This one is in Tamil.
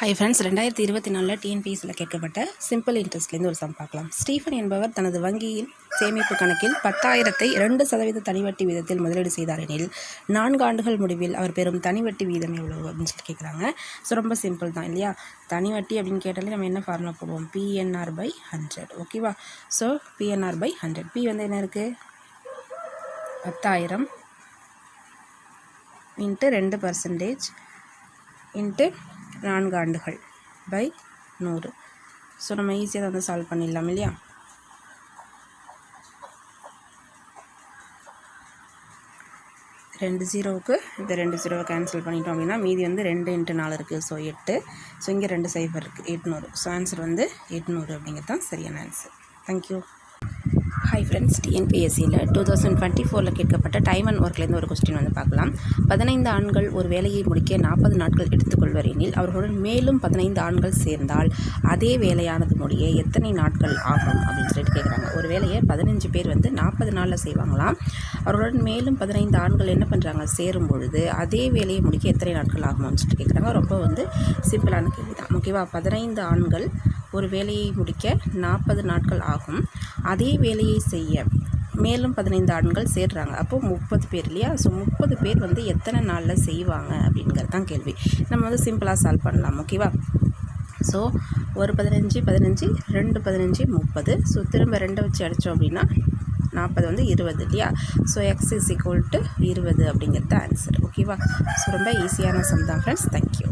ஹை ஃப்ரெண்ட்ஸ் ரெண்டாயிரத்தி இருபத்தி நாலில் டிஎன்பிஎஸ்சியில் கேட்கப்பட்ட சிம்பிள் இன்ட்ரெஸ்ட்லேருந்து ஒரு சம் பார்க்கலாம். ஸ்டீஃபன் என்பவர் தனது வங்கியில் சேமிப்பு கணக்கில் பத்தாயிரத்தை இரண்டு சதவீத தனிவட்டி வீதத்தில் முதலீடு செய்தார் எனில் நான்கு ஆண்டுகள் முடிவில் அவர் பெறும் தனிவட்டி வீதம் எவ்வளவு அப்படின்னு சொல்லி கேட்குறாங்க. ஸோ ரொம்ப சிம்பிள் தான் இல்லையா? தனிவட்டி அப்படின்னு கேட்டாலே நம்ம என்ன ஃபார்முலா போடுவோம்? பிஎன்ஆர் பை ஹண்ட்ரட் ஓகேவா so PNR by hundred P வந்து என்ன இருக்குது பத்தாயிரம் இன்ட்டு ரெண்டு பர்சன்டேஜ் இன்ட்டு நான்கு ஆண்டுகள் பை நூறு. ஸோ நம்ம ஈஸியாக வந்து சால்வ் பண்ணிடலாம் இல்லையா? ரெண்டு ஜீரோவுக்கு இந்த ரெண்டு ஜீரோவை கேன்சல் பண்ணிட்டோம் அப்படின்னா மீதி வந்து ரெண்டு இன்ட்டு நாலு இருக்குது ஸோ எட்டு. ஸோ இங்கே ரெண்டு சைஃபர் இருக்குது எட்நூறு. ஸோ ஆன்சர் வந்து எட்நூறு அப்படிங்கிறது தான் சரியான answer thank you hi friends டிஎன்பிஎஸ்சியில் two thousand twenty ஃபோரில் கேட்கப்பட்ட டைம் அண்ட் ஒர்க்லேருந்து ஒரு கொஸ்டின் வந்து பார்க்கலாம். பதினைந்து ஆண்கள் ஒரு வேலையை முடிக்க நாற்பது நாட்கள் எடுத்துக்கொள்வர் எனில் அவர்களுடன் மேலும் பதினைந்து ஆண்கள் சேர்ந்தால் அதே வேலையானது முடிய எத்தனை நாட்கள் ஆகும் அப்படின்னு சொல்லிட்டு கேட்குறாங்க ஒரு வேலையை பதினஞ்சு பேர் வந்து நாற்பது நாளில் செய்வாங்களாம். அவர்களுடன் மேலும் பதினைந்து ஆண்கள் என்ன பண்ணுறாங்க சேரும் பொழுது அதே வேலையை முடிக்க எத்தனை நாட்கள் ஆகும் அப்படின்னு சொல்லிட்டு கேட்குறாங்க ரொம்ப வந்து சிம்பிளான கேள்வி தான் ஓகேவா பதினைந்து ஆண்கள் ஒரு வேலையை முடிக்க நாற்பது நாட்கள் ஆகும். அதே வேலையை செய்ய மேலும் பதினைந்து ஆண்கள் சேர்றாங்க. அப்போது முப்பது பேர் இல்லையா? ஸோ முப்பது பேர் வந்து எத்தனை நாளில் செய்வாங்க அப்படிங்கிறது தான் கேள்வி. நம்ம வந்து சிம்பிளாக சால்வ் பண்ணலாம் ஓகேவா ஸோ ஒரு பதினஞ்சு பதினஞ்சு ரெண்டு பதினஞ்சு முப்பது. ஸோ திரும்ப ரெண்டை வச்சு அடித்தோம் அப்படின்னா நாற்பது வந்து இருபது இல்லையா? So x is equal to இருபது அப்படிங்கிறது ஆன்சர் ஓகேவா ஸோ ரொம்ப ஈஸியான சம் தான் ஃப்ரெண்ட்ஸ் தேங்க்யூ